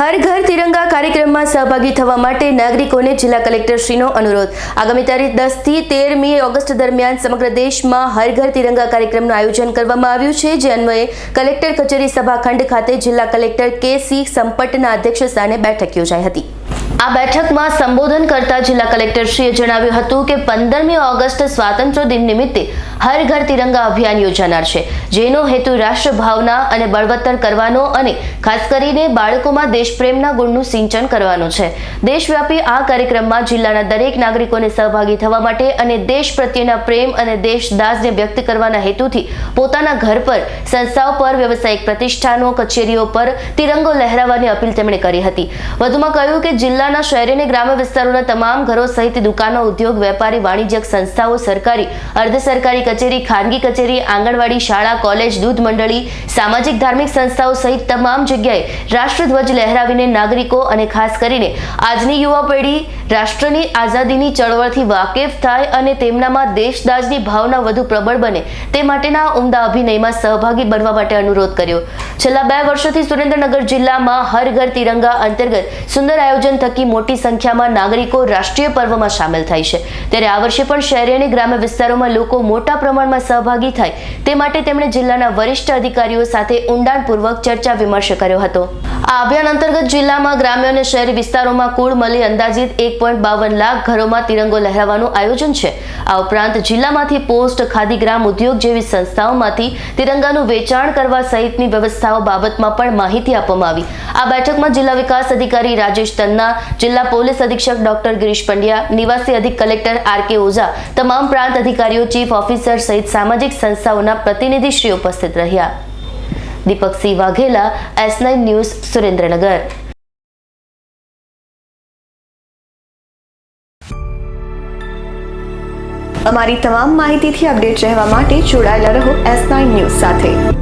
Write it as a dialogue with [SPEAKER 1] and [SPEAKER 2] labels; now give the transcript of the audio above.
[SPEAKER 1] હર ઘર તિરંગા કાર્યક્રમમાં સહભાગી થવા માટે નાગરિકોને જિલ્લા કલેક્ટરશ્રીનો અનુરોધ. આગામી તારીખ દસથી તેરમી ઓગસ્ટ દરમિયાન સમગ્ર દેશમાં હર ઘર તિરંગા કાર્યક્રમનું આયોજન કરવામાં આવ્યું છે. જે અન્વયે કલેક્ટર કચેરી સભાખંડ ખાતે જિલ્લા કલેક્ટર કે સી સંપટના અધ્યક્ષસ્થાને બેઠક યોજાઈ હતી. આ બેઠકમાં સંબોધન કરતા જિલ્લા કલેક્ટરશ્રીએ જણાવ્યું હતું કે પંદરમી ઓગસ્ટ સ્વાતંત્ર્ય દિન નિમિત્તે હર ઘર તિરંગા અભિયાન યોજાનાર છે, જેનો હેતુ રાષ્ટ્ર અને બળવત્તર કરવાનો અને ખાસ કરીને બાળકોમાં દેશપ્રેમના ગુણનું સિંચન કરવાનો છે. દેશવ્યાપી આ કાર્યક્રમમાં જિલ્લાના દરેક નાગરિકોને સહભાગી થવા માટે અને દેશ પ્રત્યેના પ્રેમ અને દેશદાસને વ્યક્ત કરવાના હેતુથી પોતાના ઘર પર, સંસ્થાઓ પર, વ્યવસાયિક પ્રતિષ્ઠાનો, કચેરીઓ પર તિરંગો લહેરાવવાની અપીલ તેમણે કરી હતી. વધુમાં કહ્યું કે જિલ્લાના શહેરી અને ગ્રામ્ય વિસ્તારોના તમામ ઘરો સહિત દુકાનો, ઉદ્યોગ, વેપારી, વાણિજ્યક સંસ્થાઓ, સરકારી, અર્ધ સરકારી કચેરી, ખાનગી કચેરી, આંગણવાડી, શાળા, કોલેજ, દૂધ મંડળી, સામાજિક ધાર્મિક સંસ્થાઓ સહિત તમામ જગ્યાએ રાષ્ટ્રધ્વજ લહેરાવીને નાગરિકો અને ખાસ કરીને આજની યુવા પેઢી રાષ્ટ્રની આઝાદીની ચળવળથી વાકેફ થાય અને તેમનામાં દેશદાજની ભાવના વધુ પ્રબળ બને તે માટેના ઉમદા અભિનયમાં સહભાગી બનવા માટે અનુરોધ કર્યો. છેલ્લા બે વર્ષોથી સુરેન્દ્રનગર જિલ્લામાં હર ઘર તિરંગા અંતર્ગત સુંદર આયોજન થકી મોટી સંખ્યામાં નાગરિકો રાષ્ટ્રીય પર્વમાં સામેલ થાય છે. ત્યારે આ વર્ષે પણ શહેરી અને ગ્રામ્ય વિસ્તારોમાં લોકો મોટા પ્રમાણમાં સહભાગી થાય. તે માટે તેમણે જિલ્લાના વરિષ્ઠ અધિકારીઓ સાથે ઊંડાણપૂર્વક ચર્ચા વિમર્શ કર્યો હતો. આ અભિયાન અંતર્ગત જિલ્લામાં ગ્રામ્ય અને શહેરી વિસ્તારોમાં કુલ મળી અંદાજિત એક પોઈન્ટ બાવન લાખ ઘરોમાં તિરંગો લહેરાવવાનું આયોજન છે. આ ઉપરાંત જિલ્લામાંથી પોસ્ટ ખાદી ગ્રામ ઉદ્યોગ જેવી સંસ્થાઓમાંથી તિરંગાનું વેચાણ કરવા સહિતની વ્યવસ્થાઓ બાબતમાં પણ માહિતી આપવામાં આવી. આ બેઠકમાં જિલ્લા વિકાસ અધિકારી રાજેશ તન્ના જિલ્લા પોલીસ અધિક્ષક ડોક્ટર ગિરીશ પંડ્યા, નિવાસી અધિક કલેક્ટર આર કે ઓઝા, તમામ પ્રાંત અધિકારીઓ, ચીફ ઓફિસર સહિત સામાજિક સંસ્થાઓના પ્રતિનિધિશ્રી ઉપસ્થિત રહ્યા. Deepaksinh Vaghela, S nine news, Surendranagar.
[SPEAKER 2] અમારી તમામ માહિતીથી અપડેટ રહેવા માટે જોડાયેલા રહો એસ નાઇન ન્યૂઝ સાથે.